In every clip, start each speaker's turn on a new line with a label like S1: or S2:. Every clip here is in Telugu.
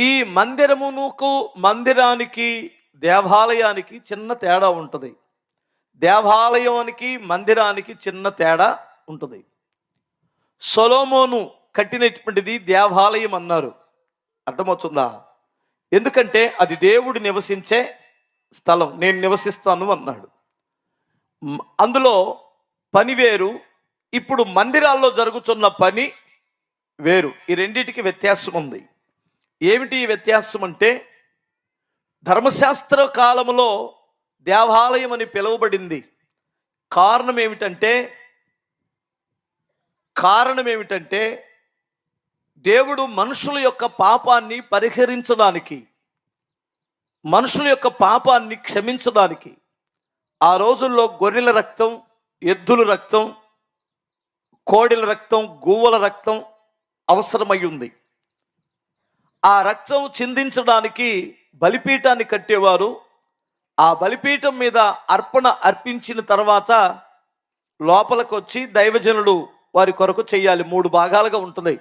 S1: ఈ మందిరమునకు మందిరానికి దేవాలయానికి చిన్న తేడా ఉంటుంది. దేవాలయానికి మందిరానికి చిన్న తేడా ఉంటుంది. సొలోమోను కట్టినటువంటిది దేవాలయం అన్నారు. అర్థమవుతుందా? ఎందుకంటే అది దేవుడు నివసించే స్థలం. నేను నివసిస్తాను అన్నాడు. అందులో పని వేరు. ఇప్పుడు మందిరాల్లో జరుగుతున్న పని వేరు. ఈ రెండింటికి వ్యత్యాసం ఉంది ఏమిటి వ్యత్యాసం అంటే ధర్మశాస్త్ర కాలంలో దేవాలయం అని పిలువబడింది. కారణం ఏమిటంటే కారణం ఏమిటంటే దేవుడు మనుషుల యొక్క పాపాన్ని పరిహరించడానికి మనుషుల యొక్క పాపాన్ని క్షమించడానికి ఆ రోజుల్లో గొర్రెల రక్తం ఎద్దుల రక్తం కోడిల రక్తం గువ్వల రక్తం అవసరమై ఉంది. ఆ రక్తం చిందించడానికి బలిపీఠాన్ని కట్టేవారు. ఆ బలిపీఠం మీద అర్పణ అర్పించిన తర్వాత లోపలికి వచ్చి దైవజనుడు వారి కొరకు చేయాలి. మూడు భాగాలుగా ఉంటుంది.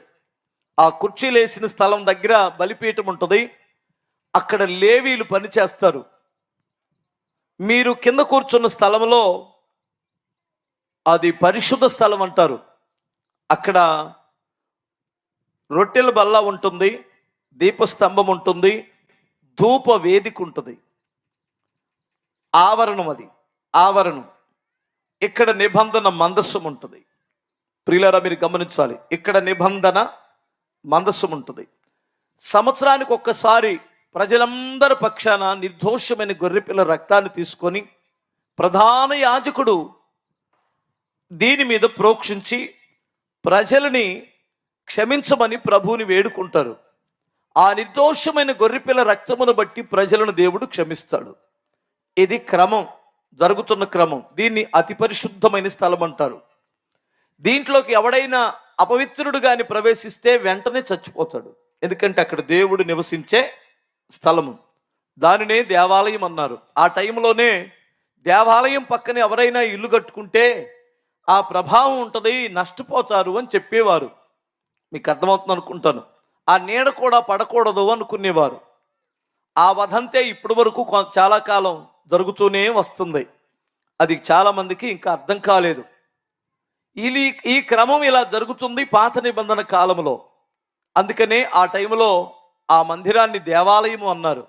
S1: ఆ కుర్చీలు వేసిన స్థలం దగ్గర బలిపీఠం ఉంటుంది. అక్కడ లేవీలు పనిచేస్తారు మీరు కింద కూర్చున్న స్థలంలో అది పరిశుద్ధ స్థలం అంటారు. అక్కడ రొట్టెల బల్ల ఉంటుంది. దీపస్తంభం ఉంటుంది ధూప వేదిక ఉంటుంది. ఆవరణం అది ఆవరణం. ఇక్కడ నిబంధన మందస్సం ఉంటుంది. ప్రియులారా మీరు గమనించాలి ఇక్కడ నిబంధన మందస్సం ఉంటుంది. సంవత్సరానికి ఒక్కసారి ప్రజలందరి పక్షాన నిర్దోషమైన గొర్రెపిల్ల రక్తాన్ని తీసుకొని ప్రధాన యాజకుడు దీని మీద ప్రోక్షించి ప్రజలని క్షమించమని ప్రభువుని వేడుకుంటారు. ఆ నిర్దోషమైన గొర్రెపిల్ల రక్తమును బట్టి ప్రజలను దేవుడు క్షమిస్తాడు. ఇది క్రమం జరుగుతున్న క్రమం. దీన్ని అతి పరిశుద్ధమైన స్థలం అంటారు. దీంట్లోకి ఎవడైనా అపవిత్రుడు కానీ ప్రవేశిస్తే వెంటనే చచ్చిపోతాడు. ఎందుకంటే అక్కడ దేవుడు నివసించే స్థలము. దానినే దేవాలయం అన్నారు. ఆ టైంలోనే దేవాలయం పక్కన ఎవరైనా ఇల్లు కట్టుకుంటే ఆ ప్రభావం ఉంటుంది నష్టపోతారు అని చెప్పేవారు. మీకు అర్థమవుతుంది అనుకుంటాను ఆ నీడ కూడా పడకూడదు అనుకునేవారు. ఆ వదంతే ఇప్పటి వరకు కొ- చాలా కాలం జరుగుతూనే వస్తుంది. అది చాలామందికి ఇంకా అర్థం కాలేదు. ఇది ఈ క్రమం ఇలా జరుగుతుంది పాత నిబంధన కాలంలో. అందుకనే ఆ టైంలో ఆ మందిరాన్ని దేవాలయము అన్నారు.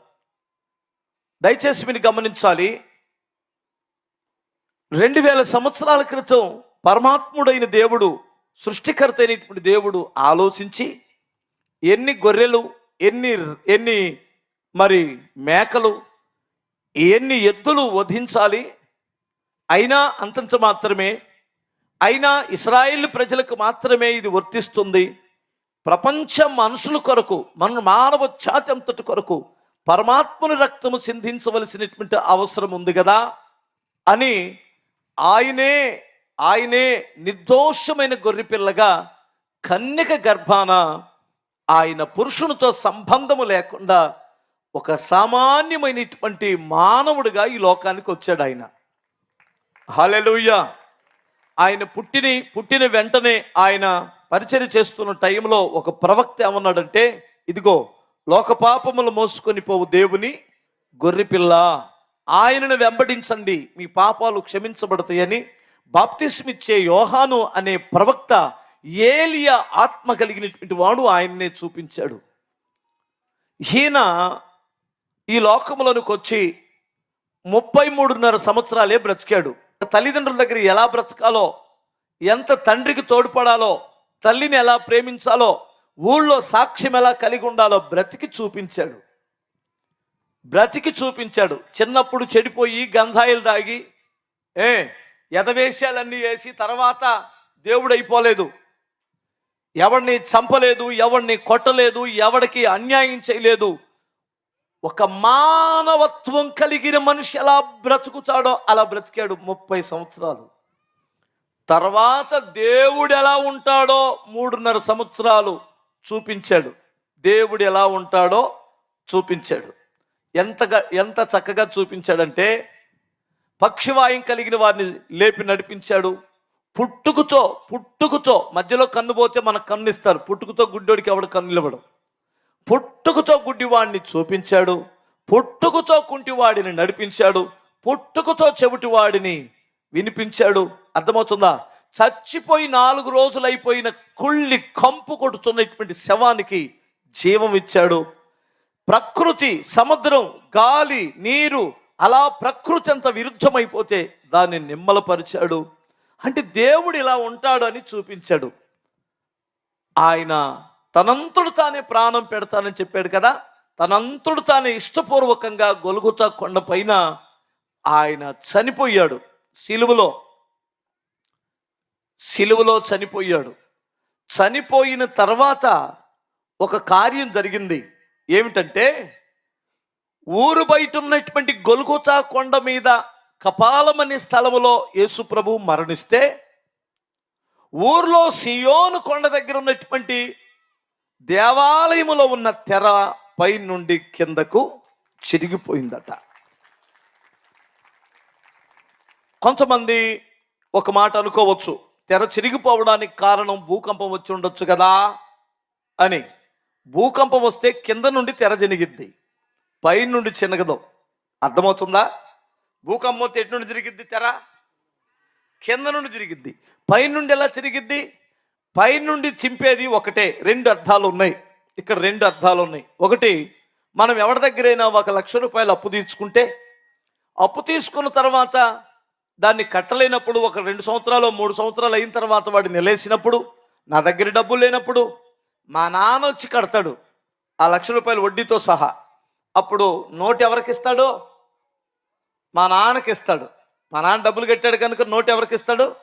S1: దయచేసి మీరు గమనించాలి. రెండు వేల సంవత్సరాల క్రితం పరమాత్ముడైన దేవుడు సృష్టికర్త అయినటువంటి దేవుడు ఆలోచించి ఎన్ని గొర్రెలు ఎన్ని ఎన్ని మరి మేకలు ఎన్ని ఎద్దులు వధించాలి? అయినా అంతంత మాత్రమే అయినా ఇస్రాయిల్ ప్రజలకు మాత్రమే ఇది వర్తిస్తుంది. ప్రపంచ మనుషుల కొరకు మన మానవ ఛాతి అంతటి కొరకు పరమాత్మని రక్తము సింధించవలసినటువంటి అవసరం ఉంది కదా అని ఆయనే ఆయనే నిర్దోషమైన గొర్రెపిల్లగా కన్యక గర్భాన ఆయన పురుషునితో సంబంధము లేకుండా ఒక సామాన్యమైనటువంటి మానవుడిగా ఈ లోకానికి వచ్చాడు ఆయన. హల్లెలూయా. ఆయన పుట్టిని పుట్టిన వెంటనే ఆయన పరిచయం చేస్తున్న టైంలో ఒక ప్రవక్త ఏమన్నాడంటే ఇదిగో లోక పాపములు మోసుకొని పోవు దేవుని గొర్రెపిల్ల. ఆయనను వెంబడించండి. మీ పాపాలు క్షమించబడతాయని బాప్తిస్మిచ్చే యోహాను అనే ప్రవక్త ఏలియా ఆత్మ కలిగినటువంటి వాడు ఆయన్నే చూపించాడు. ఈయన ఈ లోకంలోనికి వచ్చి ముప్పై మూడున్నర సంవత్సరాలే బ్రతికాడు. తల్లిదండ్రుల దగ్గర ఎలా బ్రతకాలో ఎంత తండ్రికి తోడ్పడాలో తల్లిని ఎలా ప్రేమించాలో ఊళ్ళో సాక్ష్యం ఎలా కలిగి ఉండాలో బ్రతికి చూపించాడు. బ్రతికి చూపించాడు. చిన్నప్పుడు చెడిపోయి గంజాయిలు తాగి ఏ ఎదవేశాలన్నీ వేసి తర్వాత దేవుడు అయిపోలేదు ఎవడిని చంపలేదు ఎవడిని కొట్టలేదు ఎవడికి అన్యాయం చేయలేదు. ఒక మానవత్వం కలిగిన మనిషి ఎలా బ్రతుకుతాడో అలా బ్రతికాడు ముప్పై సంవత్సరాలు. తర్వాత దేవుడు ఎలా ఉంటాడో మూడున్నర సంవత్సరాలు చూపించాడు. దేవుడు ఎలా ఉంటాడో చూపించాడు. ఎంతగా ఎంత చక్కగా చూపించాడంటే పక్షివాయం కలిగిన వారిని లేపి నడిపించాడు. పుట్టుకుతో పుట్టుకుతో మధ్యలో కన్ను పోతే మనకు కన్ను ఇస్తారు పుట్టుకుతో గుడ్డోడికి ఎవడు కన్ను ఇవ్వడం పుట్టుకుతో గుడ్డివాడిని చూపించాడు. పుట్టుకుతో కుంటివాడిని నడిపించాడు. పుట్టుకుతో చెవిటివాడిని వినిపించాడు. అర్థమవుతుందా? చచ్చిపోయి నాలుగు రోజులు అయిపోయిన కుళ్ళి కంపు కొడుతున్నటువంటి శవానికి జీవం ఇచ్చాడు. ప్రకృతి సముద్రం గాలి నీరు అలా ప్రకృతి అంత విరుద్ధమైపోతే దాన్ని నిమ్మలపరిచాడు. అంటే దేవుడు ఇలా ఉంటాడు అని చూపించాడు. ఆయన తనంతుడు తానే ప్రాణం పెడతానని చెప్పాడు కదా తనంతుడు తానే ఇష్టపూర్వకంగా గొలుగుతా కొండపైన ఆయన చనిపోయాడు. సిలువలో సిలువలో చనిపోయాడు. చనిపోయిన తర్వాత ఒక కార్యం జరిగింది. ఏమిటంటే ఊరు బయట ఉన్నటువంటి గొలుగుతా కొండ మీద కపాలం అనే స్థలములో యేసు ప్రభు మరణిస్తే ఊర్లో సియోను కొండ దగ్గర ఉన్నటువంటి దేవాలయములో ఉన్న తెర పై నుండి కిందకు చిరిగిపోయిందట. కొంతమంది ఒక మాట అనుకోవచ్చు తెర చిరిగిపోవడానికి కారణం భూకంపం వచ్చి ఉండొచ్చు కదా అని. భూకంపం వస్తే కింద నుండి తెర జనిగిద్ది పై నుండి చినగదు అర్థమవుతుందా? భూకంపం ఎటు నుండి తిరిగిద్ది తెర? కింద నుండి తిరిగిద్ది పై నుండి ఎలా తిరిగిద్ది పై నుండి చింపేది ఒకటే. రెండు అర్థాలు ఉన్నాయి. ఇక్కడ రెండు అర్థాలు ఉన్నాయి. ఒకటి మనం ఎవరి దగ్గరైనా ఒక లక్ష రూపాయలు అప్పు తీర్చుకుంటే అప్పు తీసుకున్న తర్వాత దాన్ని కట్టలేనప్పుడు ఒక రెండు సంవత్సరాలు మూడు సంవత్సరాలు అయిన తర్వాత వాడు నిలేసినప్పుడు నా దగ్గర డబ్బులు లేనప్పుడు మా నాన్న వచ్చి కడతాడు. ఆ లక్ష రూపాయలు వడ్డీతో సహా. అప్పుడు నోటు ఎవరికి ఇస్తాడో? మా నాన్నకి ఇస్తాడు. మా నాన్న డబ్బులు కట్టాడు కనుక నోటు ఎవరికి ఇస్తాడు?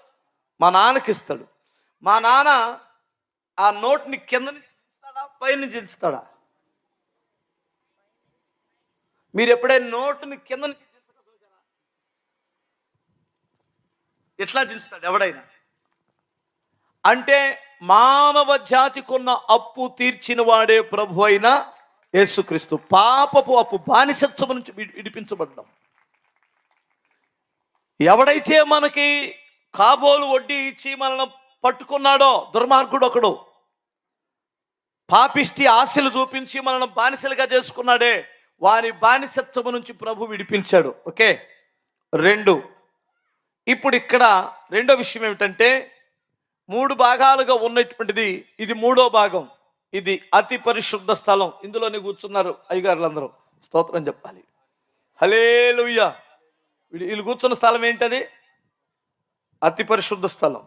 S1: మా నాన్నకి ఇస్తాడు. మా నాన్న ఆ నోట్ని కింద నుంచి ఇస్తాడా పైన ఇస్తాడా మీరు ఎప్పుడైనా నోటుని కింద నుంచి ఎట్లా దించుతాడు ఎవడైనా? అంటే మానవ జాతికున్న అప్పు తీర్చిన వాడే ప్రభు అయిన యేసుక్రీస్తు. పాపపు అప్పు బానిసత్వం నుంచి విడిపించబడ్డాం. ఎవడైతే మనకి కాబోలు వడ్డీ ఇచ్చి మనల్ని పట్టుకున్నాడో దుర్మార్గుడు ఒకడు. పాపిష్టి ఆశలు చూపించి మనల్ని బానిసలుగా చేసుకున్నాడే. వారి బానిసత్వము నుంచి ప్రభు విడిపించాడు. ఓకే? రెండు. ఇప్పుడు ఇక్కడ రెండో విషయం ఏమిటంటే మూడు భాగాలుగా ఉన్నటువంటిది ఇది మూడో భాగం. ఇది అతి పరిశుద్ధ స్థలం. ఇందులోనే కూర్చున్నారు అయ్యగారులందరూ. స్తోత్రం చెప్పాలి. హలే వీళ్ళు వీళ్ళు కూర్చున్న స్థలం ఏంటది? అతి పరిశుద్ధ స్థలం.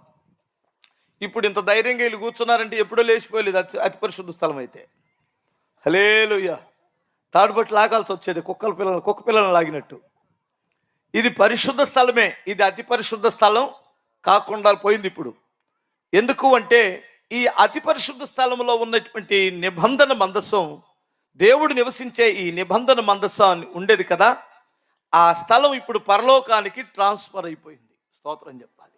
S1: ఇప్పుడు ఇంత ధైర్యంగా వీళ్ళు కూర్చున్నారంటే ఎప్పుడో లేచిపోలేదు అతి అతి పరిశుద్ధ స్థలం అయితే. హలేలుయ్య తాడుబట్టి లాగాల్సి వచ్చేది కుక్కల పిల్లలు కుక్క పిల్లలను లాగినట్టు. ఇది పరిశుద్ధ స్థలమే ఇది అతి పరిశుద్ధ స్థలం కాకుండా పోయింది ఇప్పుడు. ఎందుకు అంటే ఈ అతి పరిశుద్ధ స్థలంలో ఉన్నటువంటి నిబంధన మందసం దేవుడు నివసించే ఈ నిబంధన మందసం ఉండేది కదా? ఆ స్థలం ఇప్పుడు పరలోకానికి ట్రాన్స్ఫర్ అయిపోయింది. స్తోత్రం చెప్పాలి.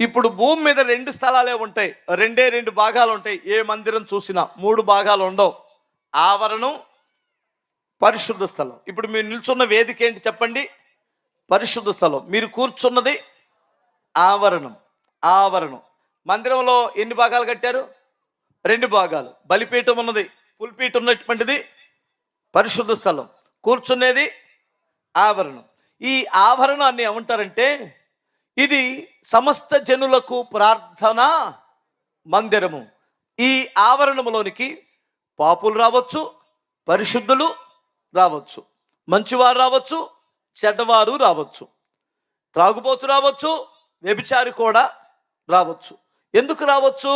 S1: ఇప్పుడు భూమి మీద రెండు స్థలాలే ఉంటాయి. రెండే రెండు భాగాలు ఉంటాయి. ఏ మందిరం చూసినా మూడు భాగాలు ఉండవు. ఆవరణం పరిశుద్ధ స్థలం. ఇప్పుడు మీరు నిల్చున్న వేదిక ఏంటి చెప్పండి? పరిశుద్ధ స్థలం. మీరు కూర్చున్నది ఆవరణం. ఆవరణం. మందిరంలో ఎన్ని భాగాలు కట్టారు? రెండు భాగాలు. బలిపీఠం ఉన్నది పుల్పీఠం ఉన్నటువంటిది పరిశుద్ధ స్థలం. కూర్చునేది ఆవరణం. ఈ ఆభరణాన్ని ఏమంటారంటే ఇది సమస్త జనులకు ప్రార్థన మందిరము. ఈ ఆవరణములోనికి పాపులు రావచ్చు పరిశుద్ధులు రావచ్చు మంచివారు రావచ్చు చెడ్డవారు రావచ్చు త్రాగుబోతు రావచ్చు వ్యభిచారి కూడా రావచ్చు. ఎందుకు రావచ్చు?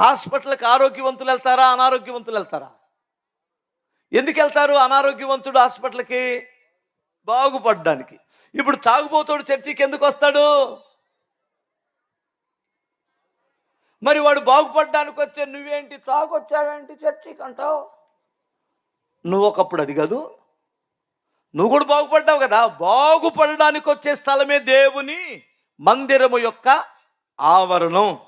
S1: హాస్పిటల్కి ఆరోగ్యవంతులు వెళ్తారా అనారోగ్యవంతులు వెళ్తారా? ఎందుకు వెళ్తారు అనారోగ్యవంతుడు హాస్పిటల్కి? బాగుపడడానికి. ఇప్పుడు తాగుబోతుడు చర్చికి ఎందుకు వస్తాడు? మరి వాడు బాగుపడడానికి వచ్చే నువ్వేంటి తాగొచ్చావేంటి చర్చికి అంటావు? నువ్వు ఒకప్పుడు అది కాదు. నువ్వు కూడా బాగుపడ్డావు కదా. బాగుపడడానికి వచ్చే స్థలమే దేవుని మందిరము యొక్క ఆవరణం.